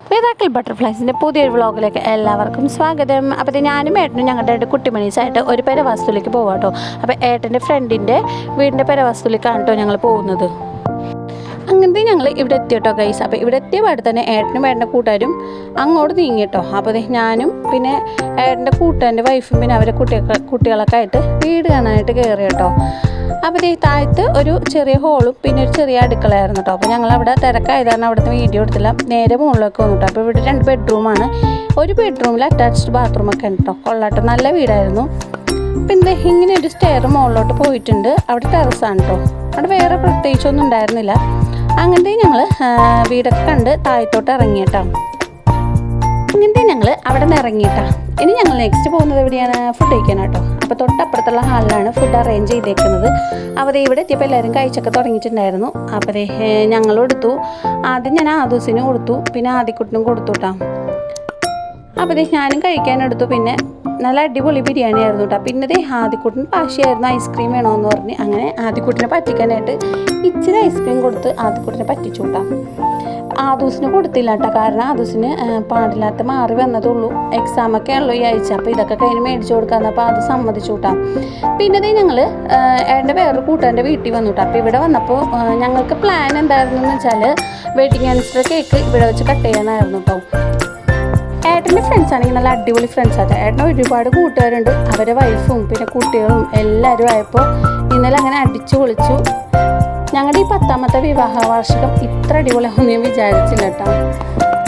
Miracle ബട്ടർഫ്ലൈസിന്റെ പുതിയൊരു വ്ളോഗിലേക്ക് എല്ലാവർക്കും സ്വാഗതം. അപ്പോൾ ഞാനും ഏട്ടനും ഞങ്ങളുടെ രണ്ട് കുട്ടിമണീസായിട്ട് ഒരു പെരവാസ്തുലേക്ക് പോവാം കേട്ടോ അപ്പോൾ ഏട്ടന്റെ ഫ്രണ്ടിന്റെ വീടിന്റെ പെരവാസ്തുലേക്കാണ് കേട്ടോ ഞങ്ങൾ പോകുന്നത്. അങ്ങനത്തെ ഞങ്ങൾ ഇവിടെ എത്തി കേട്ടോ ഗൈസ് അപ്പോൾ ഇവിടെ എത്തിയ തന്നെ ഏട്ടനും ഏട്ടന്റെ കൂട്ടുകാരും അങ്ങോട്ട് നീങ്ങി കേട്ടോ അപ്പോൾ ഞാനും പിന്നെ ഏട്ടന്റെ കൂട്ടുകാരന്റെ വൈഫും പിന്നെ അവരെ കുട്ടികളൊക്കെ ആയിട്ട് വീട് കാണാനായിട്ട് കയറി കേട്ടോ അപ്പോൾ ഈ താഴത്ത് ഒരു ചെറിയ ഹോളും പിന്നെ ഒരു ചെറിയ അടുക്കളയായിരുന്നു കേട്ടോ അപ്പോൾ ഞങ്ങൾ അവിടെ തിരക്കായത് കാരണം അവിടുത്തെ വീഡിയോ എടുത്തില്ല. നേരെ മുകളിലേക്ക് വന്നു കേട്ടോ അപ്പോൾ ഇവിടെ രണ്ട് ബെഡ്റൂമാണ് ഒരു ബെഡ്റൂമിൽ അറ്റാച്ച്ഡ് ബാത്റൂമൊക്കെ ഉണ്ട് കേട്ടോ കൊള്ളാട്ടോ. നല്ല വീടായിരുന്നു. പിന്നെ ഇങ്ങനെ ഒരു സ്റ്റെയർ മുകളിലോട്ട് പോയിട്ടുണ്ട്. അവിടെ ടെറസാണ് കേട്ടോ അവിടെ വേറെ പ്രത്യേകിച്ചൊന്നും ഉണ്ടായിരുന്നില്ല. അങ്ങനത്തെ ഞങ്ങൾ വീടൊക്കെ കണ്ട് താഴത്തോട്ട് ഇറങ്ങിയിട്ടാണ് അങ്ങനത്തെ ഞങ്ങൾ അവിടെ നിന്ന് ഇറങ്ങിയിട്ടാ ഇനി ഞങ്ങൾ നെക്സ്റ്റ് പോകുന്നത് എവിടെയാണ്? ഫുഡ് കഴിക്കാൻ കേട്ടോ അപ്പോൾ തൊട്ടപ്പുറത്തുള്ള ഹാളിലാണ് ഫുഡ് അറേഞ്ച് ചെയ്തേക്കുന്നത്. അവരെ ഇവിടെ എത്തിയപ്പോൾ എല്ലാവരും കഴിച്ചൊക്കെ തുടങ്ങിയിട്ടുണ്ടായിരുന്നു. അപ്പോൾ ഞങ്ങൾ കൊടുത്തു. ആദ്യം ഞാൻ ആദൂസിന് കൊടുത്തു. പിന്നെ ആദ്യക്കുട്ടിനും കൊടുത്തു കേട്ടോ അപ്പോൾ ഞാനും കഴിക്കാനെടുത്തു പിന്നെ നല്ല അടിപൊളി ബിരിയാണി ആയിരുന്നു കേട്ടോ പിന്നെ ദേ ആദ്യക്കുട്ടിന് പാശിയായിരുന്നു ഐസ്ക്രീം വേണമെന്ന് പറഞ്ഞ്. അങ്ങനെ ആദ്യക്കുട്ടിനെ പറ്റിക്കാനായിട്ട് ഇച്ചിരി ഐസ്ക്രീം കൊടുത്ത് ആദ്യക്കുട്ടിനെ പറ്റിച്ചു കേട്ടോ ആദൂസിന് കൊടുത്തില്ല കേട്ടോ കാരണം ആദൂസിന് പാടില്ലാത്ത മാറി വന്നതുള്ളൂ. എക്സാമൊക്കെ ഉള്ളൂ ഈ ആഴ്ച. അപ്പോൾ ഇതൊക്കെ കഴിഞ്ഞ് മേടിച്ചു കൊടുക്കാന്ന് അപ്പോൾ അത് സമ്മതിച്ചു കൂട്ടാം പിന്നെ ഞങ്ങൾ എന്റെ വേറൊരു കൂട്ടുകാരന്റെ വീട്ടിൽ വന്നു കേട്ടോ അപ്പോൾ ഇവിടെ വന്നപ്പോൾ ഞങ്ങൾക്ക് പ്ലാൻ എന്തായിരുന്നു എന്ന് വെച്ചാൽ വെഡിങ് ആനിവേഴ്സറി കേക്ക് ഇവിടെ വെച്ച് കട്ട് ചെയ്യാനായിരുന്നു കേട്ടോ ഏട്ടന്റെ ഫ്രണ്ട്സ് ആണെങ്കിൽ നല്ല അടിപൊളി ഫ്രണ്ട്സ് ആട്ടെ. ഏട്ടന് ഒരുപാട് കൂട്ടുകാരുണ്ട്. അവരെ വൈഫും പിന്നെ കുട്ടികളും എല്ലാവരും ആയപ്പോൾ ഇന്നലെ അങ്ങനെ അടിച്ചു പൊളിച്ചു. ഞങ്ങളുടെ ഈ പത്താമത്തെ വിവാഹ വാർഷികം ഇത്ര അടിപൊളിയാവും ഞാൻ വിചാരിച്ചില്ല കേട്ടോ.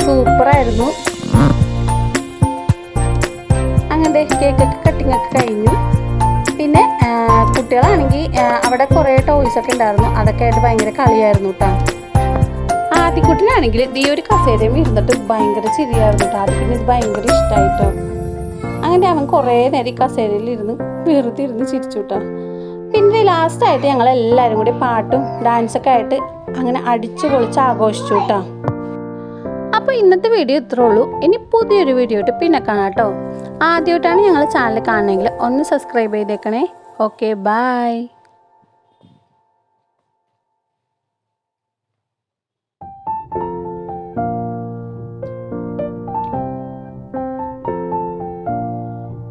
സൂപ്പറായിരുന്നു. അങ്ങനെ കേക്കൊക്കെ കട്ടിങ് ഒക്കെ കഴിഞ്ഞു. പിന്നെ കുട്ടികളാണെങ്കിൽ അവിടെ കുറേ ടോയ്സ് ഒക്കെ ഉണ്ടായിരുന്നു. അതൊക്കെ ആയിട്ട് ഭയങ്കര കളിയായിരുന്നു കേട്ടോ. ആദ്യക്കുട്ടിനാണെങ്കിൽ ഈ ഒരു കസേരയും ഇരുന്നിട്ട് ഭയങ്കര ചിരിയായിരുന്നു കേട്ടോ. ആദ്യക്കുട്ടിന് ഇത് ഭയങ്കര ഇഷ്ടമായിട്ടോ അങ്ങനെ അവൻ കുറേ നേരം ഈ കസേരയിൽ ഇരുന്ന് വെറുതെ ഇരുന്ന് ചിരിച്ചു കേട്ടോ. പിന്നെ ലാസ്റ്റായിട്ട് ഞങ്ങൾ എല്ലാവരും കൂടി പാട്ടും ഡാൻസൊക്കെ ആയിട്ട് അങ്ങനെ അടിച്ചു പൊളിച്ച് ആഘോഷിച്ചു കേട്ടോ അപ്പോൾ ഇന്നത്തെ വീഡിയോ ഇത്രേ ഉള്ളൂ. ഇനി പുതിയൊരു വീഡിയോ ആയിട്ട് പിന്നെ കാണാം കേട്ടോ ആദ്യമായിട്ടാണ് ഞങ്ങൾ ചാനൽ കാണണമെങ്കിൽ ഒന്ന് സബ്സ്ക്രൈബ് ചെയ്തേക്കണേ. Okay bye